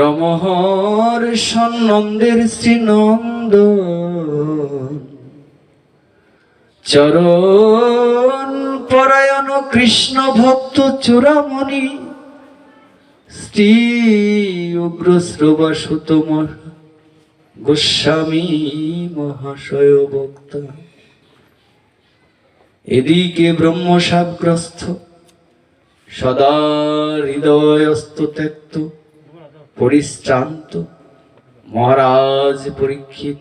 রমহর সন্নন্দের শ্রীনন্দ চরণ পরায়ণ কৃষ্ণ ভক্ত চূড়ামণি। স্ত্রী উগ্র শ্রবসুতম গোস্বামী মহাশয় বক্তা এদিকে ব্রহ্মসাগ্রস্ত সদা হৃদয়স্ত ত্যক্ত। পরিশ্রান্ত, মহারাজ পরীক্ষিত।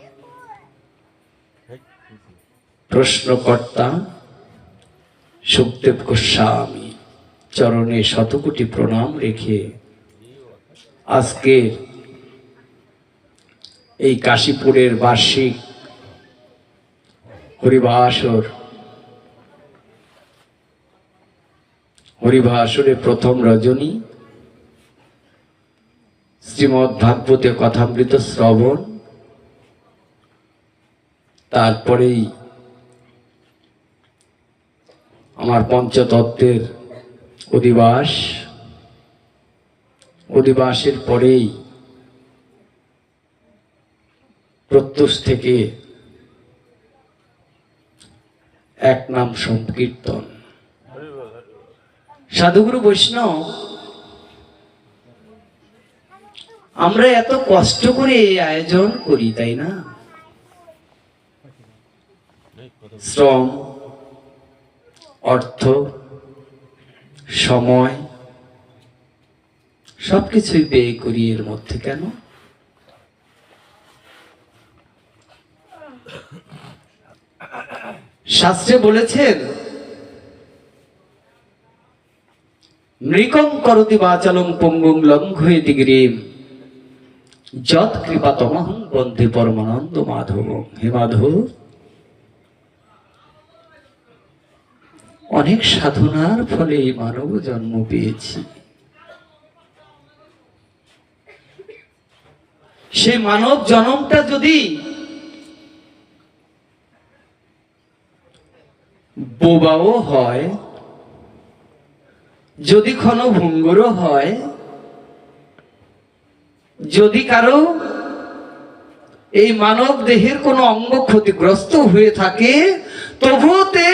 প্রশ্নকর্তা, সুখদেব গোস্বামী, চরণে শতকোটি প্রণাম রেখে আজকের এই কাশীপুরের বার্ষিক হরিভাসর হরিভাসরে প্রথম রজনী ভাগবতে কথামৃত শ্রবণ, তারপরেই আমার পঞ্চতত্ত্বের অধিবাস। অধিবাসের পরেই প্রত্যুষ থেকে এক নাম সংকীর্তন। সাধুগুরু বৈষ্ণব আমরা এত কষ্ট করে এই আয়োজন করি, তাই না? শ্রম, অর্থ, সময়, সবকিছুই ব্যয় করি এর মধ্যে কেন? শাস্ত্রে বলেছেন নৃকং করতি বাচালং পঙ্গুং লঙ্ঘয়তি গিরিম। যৎ কৃপা তমহং বন্ধে পরমানন্দ মাধব। হে মাধব, অনেক সাধনার ফলে এই মানব জন্ম পেয়েছি। সে মানব জন্মটা যদি বোবাও হয়, যদি ক্ষণভঙ্গুরও হয় যদি কারও এই মানব দেহের কোনো অঙ্গ ক্ষতিগ্রস্ত হয়ে থাকে তবুতে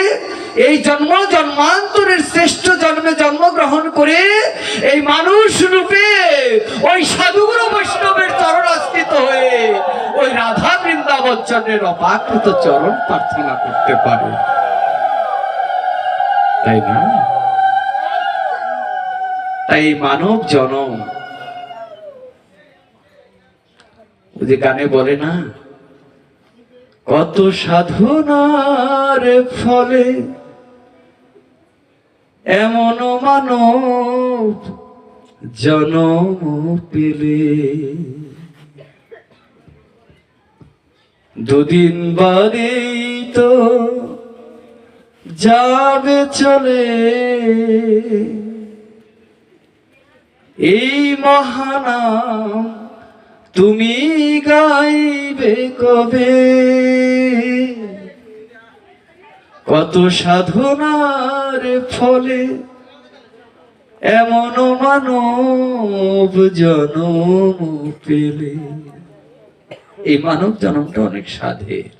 এই জন্ম জন্মান্তরের শ্রেষ্ঠ জন্মে জন্মগ্রহণ করে এই মানুষ রূপে ওই সাধুগুরু বৈষ্ণবের চরণ আস্থিত হয়ে ওই রাধা বৃন্দাবচনের অপাকৃত চরণ প্রার্থনা করতে পারে। তাই না? তাই মানব জনম। যে গানে বলে না, কত সাধনার ফলে এমন মানব জনম পেলে। দুদিন বাদেই তো যাবে চলে। এই মহানাম তুমি গাইবে কবে? কত সাধনার ফলে এমন মানব জনম পেলে। এই মানব জনমটা অনেক সাধের।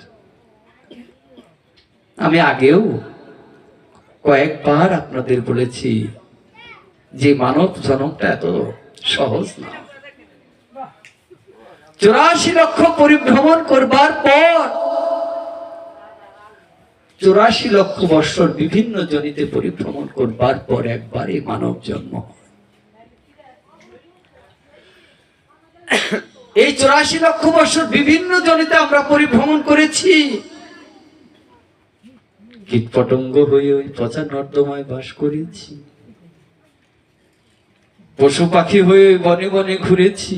আমি আগেও কয়েকবার আপনাদের বলেছি যে মানব জনমটা এত সহজ না। চুরাশি লক্ষ পরিভ্রমণ করবার পর, চুরাশি লক্ষ বৎসর বিভিন্ন জনিতে পরিভ্রমণ করবার পর একবার মানব জন্ম। এই চুরাশি লক্ষ বৎসর বিভিন্ন জনিতে আমরা পরিভ্রমণ করেছি। কীট পতঙ্গ হয়ে ওই পচা নর্দমায় বাস করেছি। পশু পাখি হয়ে বনে বনে ঘুরেছি।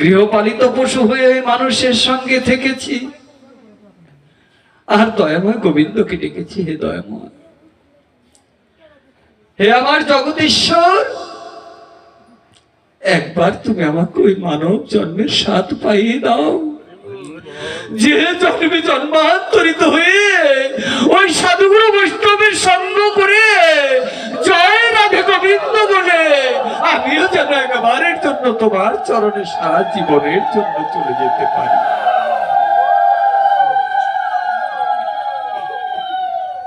গৃহপালিত পশু হয়ে মানুষের সঙ্গে থেকেছি। আর দয়াময় গোবিন্দকে ডেকেছি, হে দয়াময়। হে আমার জগদীশ্বর, একবার তুমি আমাকে ওই মানব জন্মের স্বাদ পাইয়ে দাও। যে জন্মে জন্মান্তরিত হয়ে ওই সাধুগুরু বৈষ্ণবের সঙ্গ করে আমিও যেন জন্য তোমার চরণে সারা জীবনের জন্য চলে যেতে পারি।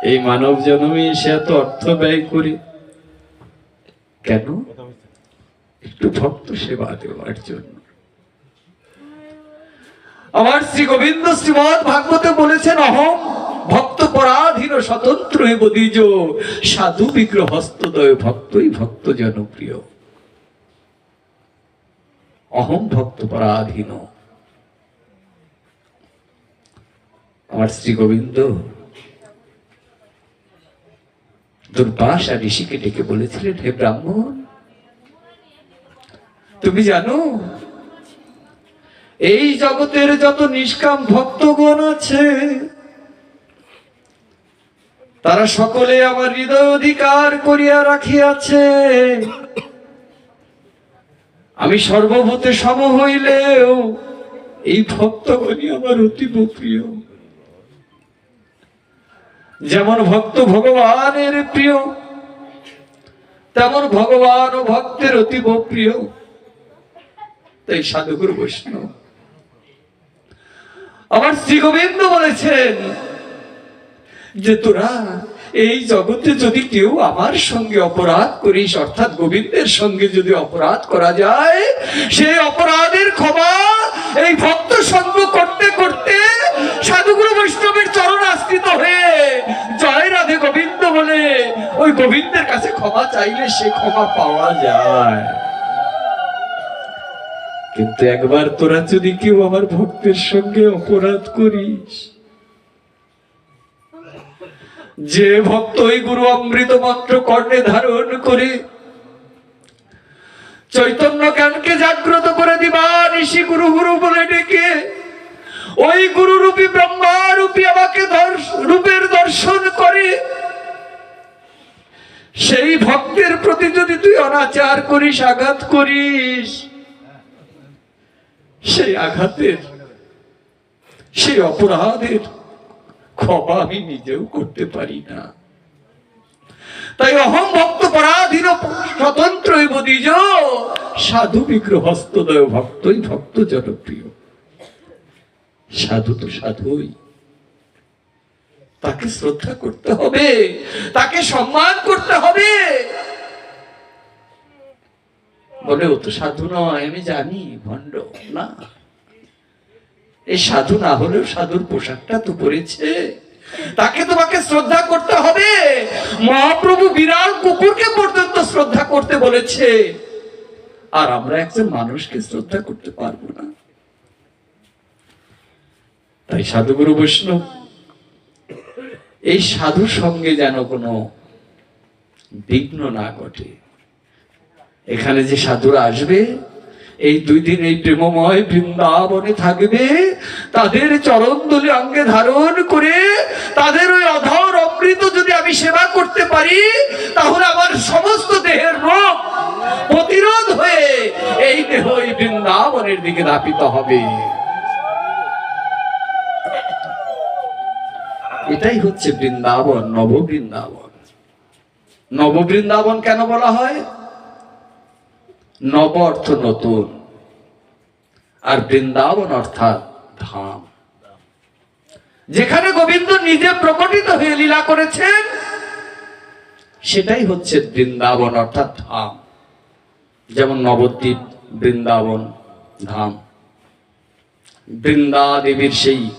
এই মানব জন্মে এসে এত অর্থ ব্যয় করে। কেন? একটু ভক্ত সেবা দেওয়ার জন্য। আমার শ্রী গোবিন্দ শ্রীমদ ভাগবতে বলেছেন, অহম ভক্ত পরাধীন স্বতন্ত্র এব দ্বিজ। সাধু বিগ্রহ হস্তদয় ভক্তই ভক্ত জনপ্রিয় অহম ভক্ত পরাধীন। আমার শ্রী গোবিন্দ দুর্বাস আর ঋষিকে ডেকে বলেছিলেন, হে ব্রাহ্মণ, তুমি জানো, এই জগতের যত নিষ্কাম ভক্তগণ আছে তারা সকলে আমার হৃদয় অধিকার করিয়া রাখিয়াছে। আমি সর্বভূতে সম হইলেও এই ভক্তগণই আমার অতীব প্রিয়। যেমন ভক্ত ভগবানের প্রিয়, তেমন ভগবান ও ভক্তের অতীব প্রিয়। তাই সাধুগুরু বৈষ্ণব, আমার শ্রী গোবিন্দ বলেছেন যে তোরা এই জগতে যদি কেউ আমার সঙ্গে অপরাধ করিস, অর্থাৎ গোবিন্দের সঙ্গে যদি অপরাধ করা যায়, সেই অপরাধের ক্ষমা এই ভক্ত সঙ্গ করতে করতে সাধুগুরু বৈষ্ণবের চরণ আশ্রিত হয়ে জয় রাধে গোবিন্দ বলে ওই গোবিন্দের কাছে ক্ষমা চাইলে সে ক্ষমা পাওয়া যায়। কিন্তু একবার তোরা যদি কেউ আমার ভক্তের সঙ্গে অপরাধ করিস যে ভক্ত ওই গুরু অমৃত মন্ত্র কর্ণে ধারণ করে চৈতন্য জ্ঞানকে জাগ্রত করে দিবা, ঋষি গুরু গুরু বলে ডেকে, ওই গুরু রূপী, ব্রহ্মা রূপী আমাকে রূপের দর্শন করে। সেই ভক্তের প্রতি যদি তুই অনাচার করিস, আঘাত করিস, সেই আঘাতের, সেই অপরাধের ক্ষমা আমি নিজেও করতে পারি না। তাই অহম ভক্ত পরাধীন স্বতন্ত্র সাধু বিগ্রহ ভক্তই ভক্ত জনপ্রিয়। সাধু তো সাধুই। তাকে শ্রদ্ধা করতে হবে, তাকে সম্মান করতে হবে। বলে, ও তো সাধু নয়, আমি জানি, ভণ্ড, না। এই সাধু না হলেও সাধুর পোশাকটা তো পরেছে। তাকে তোমাকে শ্রদ্ধা করতে হবে। মহাপ্রভু বিরাট কুকুরকে পর্যন্ত শ্রদ্ধা করতে বলেছে। আর আমরা একজন মানুষকে শ্রদ্ধা করতে পারব না। তাই সাধুগুরু বৈষ্ণব, এই সাধুর সঙ্গে যেন কোনো বিঘ্ন না ঘটে। এখানে যে সাধুরা আসবে এই দুই দিন এই প্রেমময় বৃন্দাবনে থাকবে, তাদের চরণ দলি অঙ্গে ধারণ করে, তাদের ওই অধর অমৃত যদি আমি সেবা করতে পারি, তাহলে আমার সমস্ত দেহের রোগ প্রতিরোধ হয়ে এই দেহ এই বৃন্দাবনের দিকে ধাপিত হবে। এটাই হচ্ছে বৃন্দাবন নব বৃন্দাবন নব বৃন্দাবন কেন বলা হয়? নব অর্থ নতুন। আর বৃন্দাবন অর্থাৎ ধাম। যেখানে গোবিন্দ নিজে প্রকটিত হয়ে লীলা করেছেন, সেটাই হচ্ছে বৃন্দাবন অর্থাৎ ধাম। যেমন নবদ্বীপ, বৃন্দাবন, ধাম। বৃন্দা দেবীর সেই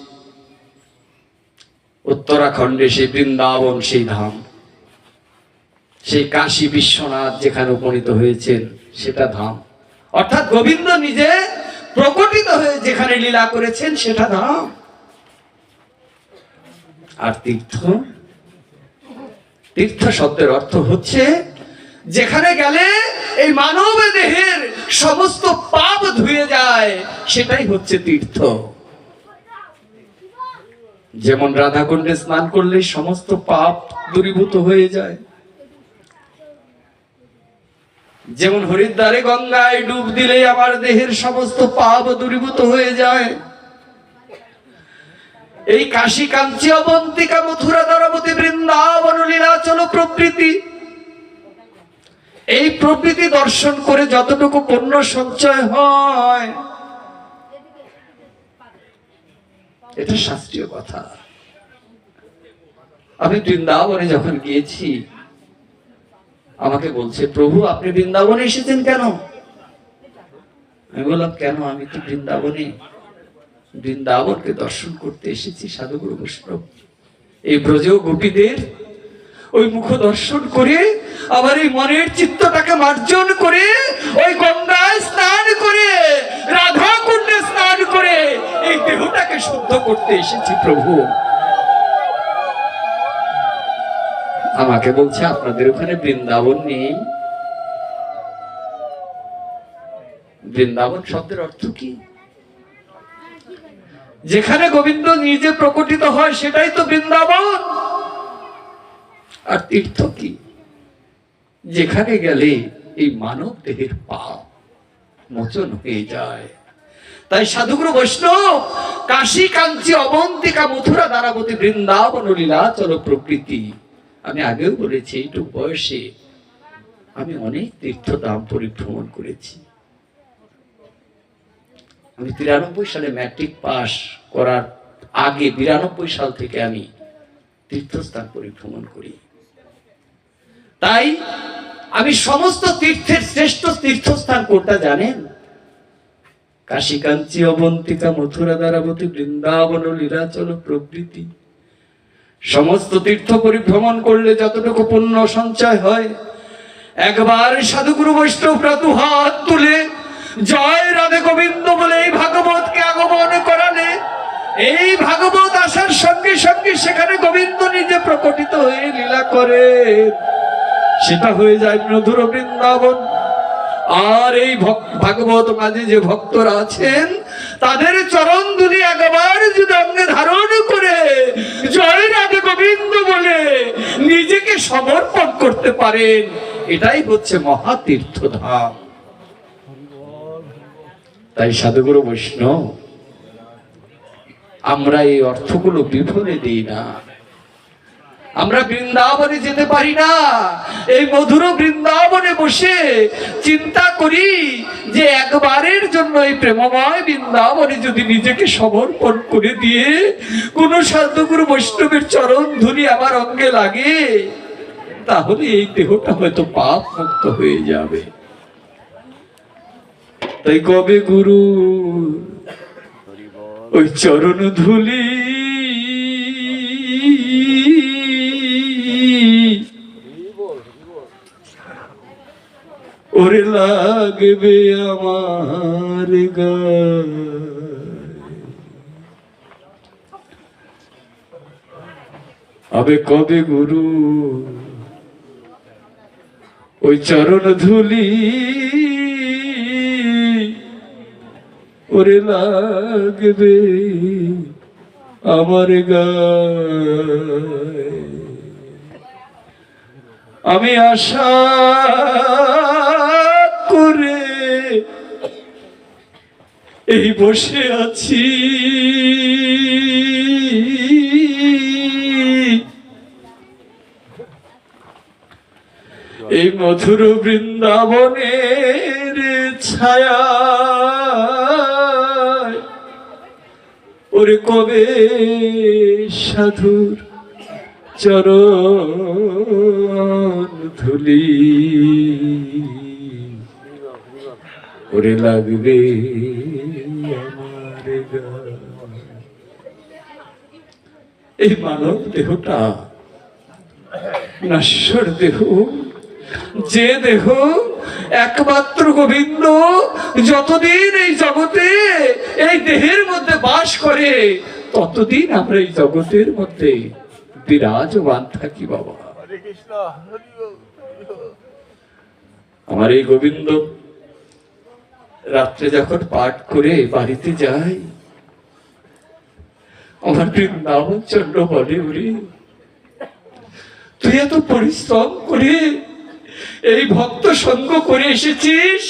উত্তরাখণ্ডে সেই বৃন্দাবন, সেই ধাম। সেই কাশী বিশ্বনাথ যেখানে উপনীত হয়েছেন সেটা ধাম। অর্থাৎ গোবিন্দ নিজে প্রকটিত হয়ে যেখানে লীলা করেছেন, সেটা ধাম। আর তীর্থ? তীর্থ শব্দের অর্থ হচ্ছে যেখানে গেলে এই মানব দেহের সমস্ত পাপ ধুয়ে যায়, সেটাই হচ্ছে তীর্থ। যেমন রাধাকুণ্ডে স্নান করলে সমস্ত পাপ দূরীভূত হয়ে যায়। যেমন হরিদ্বারে গঙ্গায় ডুব দিলে আমার দেহের সমস্ত পাপ দূরীভূত হয়ে যায়। এই কাশী কাঞ্চি অবন্তিকা, মথুরা, দ্বারবতী, বৃন্দাবন, লীলাচল প্রকৃতি এই প্রকৃতি দর্শন করে যতটুকু পণ্য সঞ্চয় হয়। এটা শাস্ত্রীয় কথা। আমি বৃন্দাবনে যখন গিয়েছি আমাকে বলছে, প্রভু, আপনি বৃন্দাবনে এসেছেন কেন? আমি বললাম, কেন? আমি তো বৃন্দাবনে? বৃন্দাবনকে দর্শন করতে এসেছি, সাধুগুরু বৈষ্ণব। এই ব্রজ গোপীদের ওই মুখ দর্শন করে, আবার এই মনের চিত্তটাকে মার্জন করে, ওই গঙ্গায় স্নান করে রাধা কুণ্ডে স্নান করে, এই দেহটাকে শুদ্ধ করতে এসেছি প্রভু। আমাকে বলছে, আপনাদের ওখানে বৃন্দাবন নেই। বৃন্দাবন শব্দের অর্থ কি? যেখানে গোবিন্দ নিজে প্রকটিত হয়, সেটাই তো বৃন্দাবন। আর তীর্থ কি? যেখানে গেলে এই মানব দেহের পাপ মোচন হয়ে যায়। তাই সাধুগুরু বৈষ্ণব, কাশী, কাঞ্চি, অবন্তিকা, মথুরা, দ্বারাবতী, বৃন্দাবন ও লীলাচল প্রকৃতি আমি আগেও বলেছি এইটুক বয়সে আমি অনেক তীর্থধাম পরিভ্রমণ করেছি। আমি তিরানব্বই সালে ম্যাট্রিক পাস করার আগে বিরানব্বই সাল থেকে আমি তীর্থস্থান পরিভ্রমণ করি। তাই আমি সমস্ত তীর্থের শ্রেষ্ঠ তীর্থস্থান কোনটা জানেন? কাশী কাঞ্চি অবন্তিকা, মথুরা, দ্বারাবতী, বৃন্দাবন, লীলাচল, প্রভৃতি। সমস্ত তীর্থ পরিভ্রমণ করলে যতটুকু পুণ্য সঞ্চয় হয়, একবার সাধুগুরু বৈষ্ণব দু হাত তুলে জয় রাধে গোবিন্দ বলে এই ভাগবতকে আগমন করালে, এই ভাগবত আসার সঙ্গে সঙ্গে সেখানে গোবিন্দ নিজে প্রকটিত হয়ে লীলা করে। সেটা হয়ে যায় মধুর বৃন্দাবন। আর এই ভাগবত মাঝে যে ভক্তরা আছেন তাদের চরণ দুনি একবার যদি অঙ্গে ধারণ করে জয় রাধে গোবিন্দ বলে নিজেকে সমর্পণ করতে পারেন। এটাই হচ্ছে মহাতীর্থধাম। তাই সাধুগুরু বৈষ্ণব, আমরা এই অর্থগুলো বিফলে দিই না। আমরা বৃন্দাবনে যেতে পারি না। এই মধুর বৃন্দাবনে বসে চিন্তা করি যে একবারের জন্য এই প্রেমময় বৃন্দাবনে যদি নিজেকে সমর্পণ করে দিয়ে কোন সাধুগুরু বৈষ্ণবের চরণ ধুলি আমার অঙ্গে লাগে, তাহলে এই দেহটা হয়তো পাপ মুক্ত হয়ে যাবে। তাই কবে গুরু ওই চরণ ধুলি ওরে লাগবে আমার আবে কবে গুরু? ওই চরণ ধুলি। ওরে লাগবে আমার গায়ে। আমি আশা করে এই বসে আছি। এই মধুর বৃন্দাবনের ছায়া ওরে কবে সাধুর চরণ ধুলি ওরে লাগবে এই মানব দেহটা, নশ্বর দেহ, যে দেহ একমাত্র গোবিন্দ যতদিন এই জগতে এই দেহের মধ্যে বাস করে, ততদিন আমরা এই জগতের মধ্যে বিরাজমান থাকি বাবা। আমার এই গোবিন্দ রাত্রে যখন পাঠ করে বাড়িতে যাই আমার বৃন্দাবন চন্দ্র বলে উড়ি তুই এত পরিশ্রম করে এই ভক্ত সঙ্গ করে এসেছিস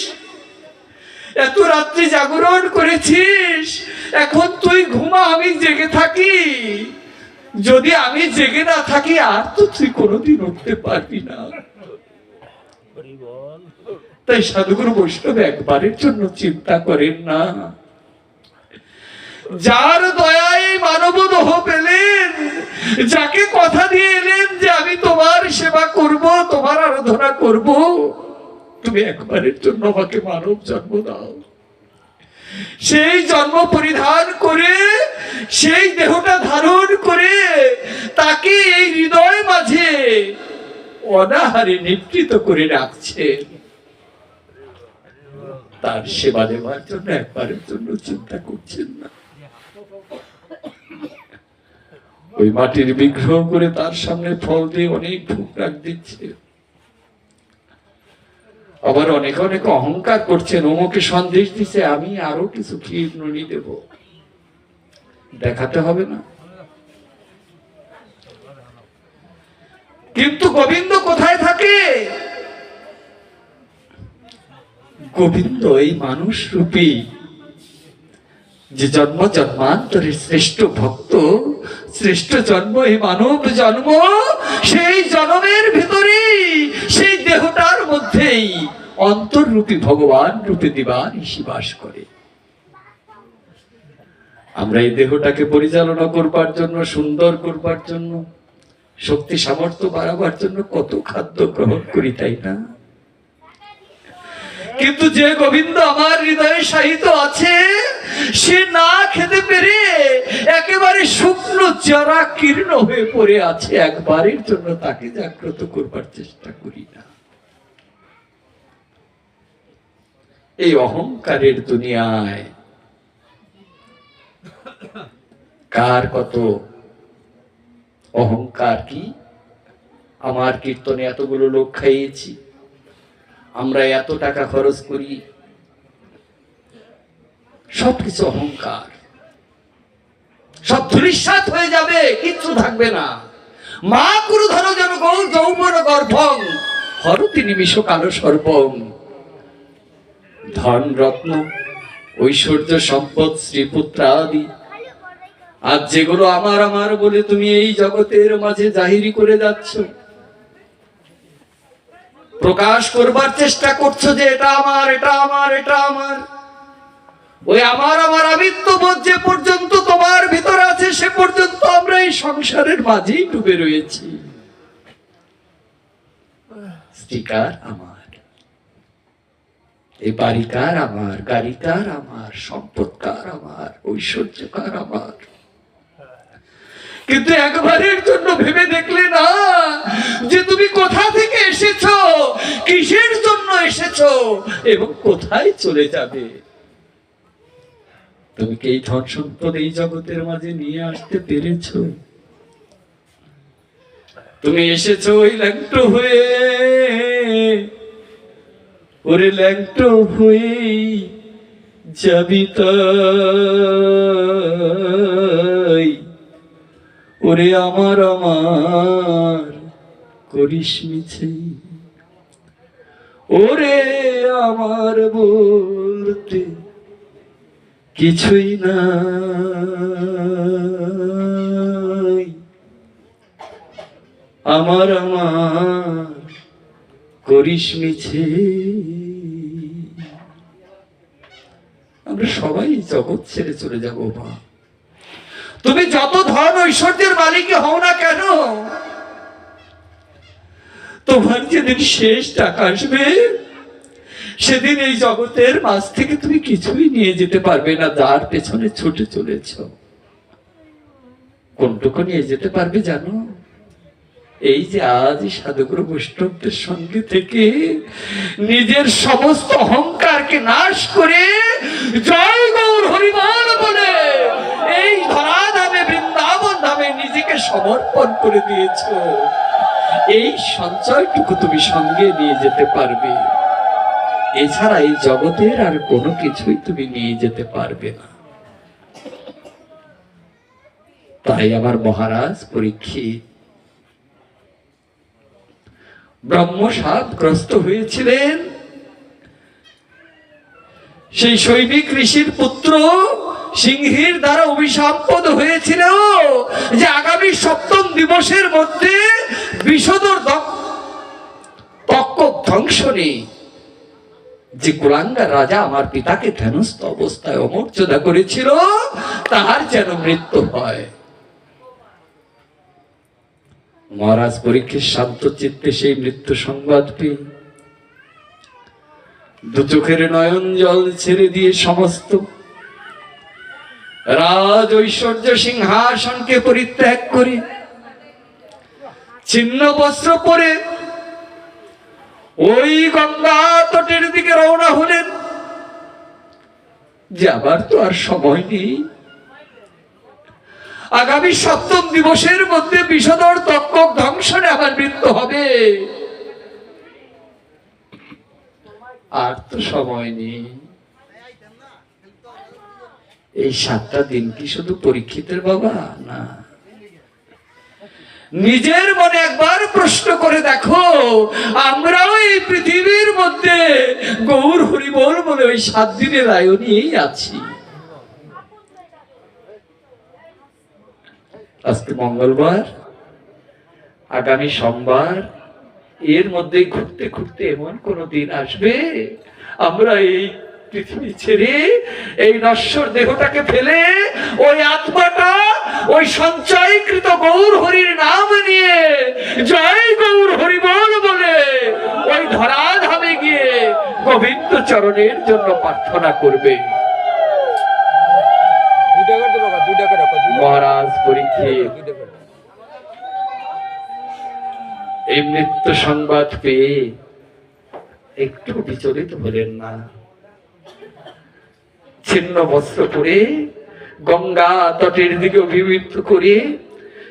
এত রাত্রি জাগরণ করেছিস এখন তুই ঘুমা আমি জেগে থাকি। যদি আমি জেগে না থাকি, আর তো তুই কোনোদিন উঠতে পারবি না। তাই সাধুগুরু বৈষ্ণব একবারের জন্য চিন্তা করেন না। যার দয়ায় মানব দেহ পেলেন, যাকে কথা দিয়ে এলেন যে আমি তোমার সেবা করব, তোমার আরাধনা করব, তুমি একবারের জন্য আমাকে মানব জন্ম দাও। সেই জন্ম পরিধান করে, সেই দেহটা ধারণ করে তাকে এই হৃদয় মাঝে অনাহারে নিবৃত করে রাখছেন তার সেবা দেওয়ার জন্য একবারের জন্য চিন্তা করছেন না। ওই মাটির বিগ্রহ করে তার সামনে ফল দিয়ে অনেক ভোগ রাখ দিচ্ছে। আবার অনেক অনেক অহংকার করছেন, অমুকে সন্দেশ দিছে, আমি আরও কিছু ক্ষীর নুনি দেব। দেখাতে হবে না। কিন্তু গোবিন্দ কোথায় থাকে? গোবিন্দ এই মানুষ রূপী যে জন্ম জন্মান্তরের শ্রেষ্ঠ ভক্ত, শ্রেষ্ঠ জন্ম এই মানব জন্ম, সেই জন্মের ভিতরেই, সেই দেহটার মধ্যেই অন্তর্রূপী ভগবান রূপে দিবান বাস করে। আমরা এই দেহটাকে পরিচালনা করবার জন্য, সুন্দর করবার জন্য, শক্তি সামর্থ্য বাড়াবার জন্য কত খাদ্য গ্রহণ করি, তাই না? কিন্তু যে গোবিন্দ আমার হৃদয়ে সাহিত আছে সে না খেতে পেরে একেবারে শুকনো জরা কীর্ণ হয়ে পড়ে আছে। একবারের জন্য তাকে জাগ্রত করবার চেষ্টা করি না। এই অহংকারের দুনিয়ায় কার কত অহংকার কি? আমার কীর্তনে এতগুলো লোক খাইয়েছি। আমরা এত টাকা খরচ করি। সবকিছু অহংকার। সব ধূলিসাৎ হয়ে যাবে, কিচ্ছু থাকবে না। মা কুরু ধরো যেন গৌ যৌবন গর্ভং, হরতি নিমিষ কালো সর্বং ধন রত্ন, ঐশ্বর্য সম্পদ, শ্রীপুত্র আদি। আজ যেগুলো আমার আমার বলে তুমি এই জগতের মাঝে জাহিরি করে যাচ্ছ। প্রকাশ করবার চেষ্টা করছ যে এটা আমার এটা আমার এটা আমার। ওই আমার আমার আমিত্ব বোধ যে পর্যন্ত তোমার ভিতরে আছে, সে পর্যন্ত আমরা এই সংসারের মাঝেই ডুবে রয়েছি। স্টিকার আমার, এই বাড়িকার আমার, গাড়িকার আমার, সম্পদকার আমার, ঐশ্বর্যকার আমার। কিন্তু একবারের জন্য ভেবে দেখলে না যে তুমি কোথা থেকে এসেছ, কিসের জন্য এসেছ এবং কোথায় চলে যাবে। তুমি কি এই ধন সম্পদ এই জগতের মাঝে নিয়ে আসতে পেরেছ? তুমি এসেছ ওই ল্যাংটো হয়ে। ওরে ল্যাংটো হয়েই যাবি ওরে আমার আমার করিস মিছে। ওরে আমার বলতে কিছুই নাই আমার আমার করিস মিছে। আমরা সবাই জগৎ ছেড়ে চলে যাব বা তুমি যত ধন ঐশ্বর্যের মালিক হও না কেন, তোমার যেদিন শেষ টাকা আসবে সেদিন এই জগতের মাঝ থেকে তুমি কিছুই নিয়ে যেতে পারবে না, যার পেছনে ছুটে চলেছ। কোনটুকু নিয়ে যেতে পারবে জানো? এই যে আজ সাধুগুরু বৈষ্ণবদের সঙ্গে থেকে নিজের সমস্ত অহংকারকে নাশ করে জয় গৌর হরিমান বলে এই ধরা ধামে বৃন্দাবন ধামে নিজেকে সমর্পণ করে দিয়েছ। এই সঞ্চয়টুকু তুমি সঙ্গে নিয়ে যেতে পারবে। এছাড়া এই জগতের আর কোনো কিছুই তুমি নিয়ে যেতে পারবে না। তাই আমার মহারাজ পরীক্ষিত। ব্রহ্মসাপ গ্রস্ত হয়েছিলেন। সেই সৈনিক ঋষির পুত্র সিংহীর দ্বারা অভিসম্পদ হয়েছিল যে আগামী সপ্তম দিবসের মধ্যে বিষদর তক্ক ধ্বংস নেই। যে কুলাঙ্গার রাজা আমার পিতাকে ধ্যানস্থ অবস্থায় অমর্যাদা করেছিল, তাহার যেন মৃত্যু হয়। মহারাজ পরীক্ষিত শান্ত চিত্তে সেই মৃত্যু সংবাদ পেয়ে দু চোখের নয়ন জল ছেড়ে দিয়ে সমস্ত রাজ ঐশ্বর্য সিংহাসনকে পরিত্যাগ করে, ছিন্ন বস্ত্র পরে ওই গঙ্গা তটের দিকে রওনা হলেন। যাবার তো আর সময় নেই। আগামী সপ্তম দিবসের মধ্যে বিষদর তক্ষক ধ্বংসনে আমার মৃত্যু হবে। আর তো সময় নেই। এই সাতটা দিন কি শুধু পরীক্ষিতের বাবা? না। নিজের মনে একবার প্রশ্ন করে দেখো, আমরাও এই পৃথিবীর মধ্যে গৌর হরিবল বলে ওই সাত দিনের আয়ু নিয়েই আছি। আজকে মঙ্গলবার, আগামী সোমবার, এর মধ্যে ঘুরতে ঘুরতে এমন কোন দিন আসবে, আমরা এই পৃথিবী ছেড়ে এই নশ্বর দেহটাকে ফেলে ওই আত্মাটা ওই সঞ্চয়কৃত গৌর হরির নাম নিয়ে জয় গৌর হরি বল বলে ওই ধরাধামে গিয়ে গোবিন্দ চরণের জন্য প্রার্থনা করবে। মহারাজ পরীক্ষিত। এই মৃত্যু সংবাদ পেয়ে একটু বিচলিত হলেন না। ছিন্ন বস্ত্র পরে গঙ্গা তটের দিকে অভিমুখ করে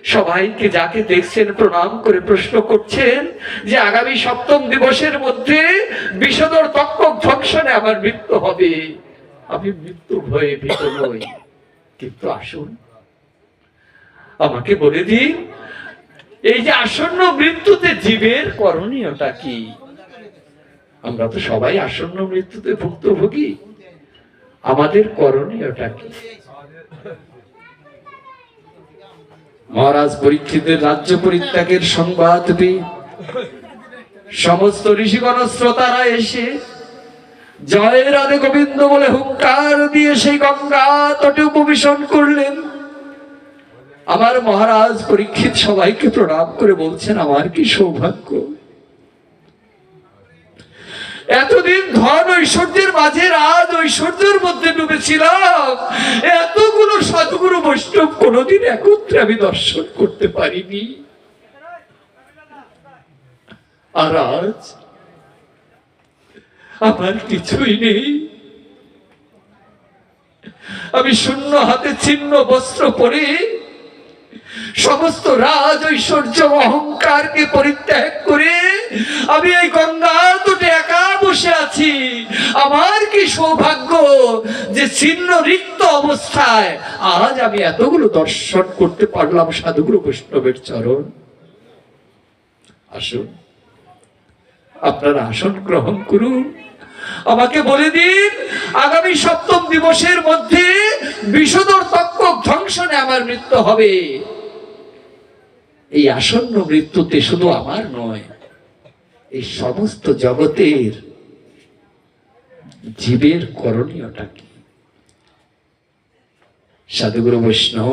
সবাইকে যাকে দেখছেন, প্রণাম করে প্রশ্ন করছেন যে আগামী সপ্তম দিবসের মধ্যে বিষদর তক্ষক ধ্বংসনে আমার মৃত্যু হবে। আমি মৃত্যু ভয়ে ভীত নই। কিন্তু আসুন, আমাকে বলে দিন, এই যে আসন্ন মৃত্যুতে জীবের করণীয়টা কি? আমরা তো সবাই আসন্ন মৃত্যুতে ভুক্তভোগী। আমাদের করণীয়টা কি? মহারাজ পরীক্ষিতের রাজ্য পরিত্যাগের সংবাদ সমস্ত ঋষিগণ শ্রোতারা এসে জয়ের রাধে গোবিন্দ বলে হুঙ্কার দিয়ে সেই গঙ্গা তটে উপবেশন করলেন। আমার মহারাজ পরীক্ষিত সবাইকে প্রণাম করে বলছেন, আমার কি সৌভাগ্য? এতদিন ধন ঐশ্বর্যের মাঝে, রাজ ঐশ্বর্যের মধ্যে ডুবেছিলাম। এতগুলো সাধুগুরু বৈষ্ণব কোনোদিন একত্রে আমি দর্শন করতে পারিনি। আর আজ আমার কিছুই নেই। আমি শূন্য হাতে ছিন্ন বস্ত্র পরে সমস্ত রাজ ঐশ্বর্য অহংকারকে পরিত্যাগ করে আমি এই গঙ্গা তটে একা বসে আছি। আমার কি সৌভাগ্য যে ছিন্ন রিক্ত অবস্থায় আজ আমি এতগুলো দর্শন করতে পারলাম সাধুগুরু বৈষ্ণবের চরণ। আসুন, আপনারা আসন গ্রহণ করুন। আমাকে বলে দিন, আগামী সপ্তম দিবসের মধ্যে বিষদর তক্ষক ধ্বংসনে আমার মৃত্যু হবে। এই আসন্ন মৃত্যুতে শুধু আমার নয় এই সমস্ত জগতের জীবের করণীয়টা কি? সাধুগুরু বৈষ্ণব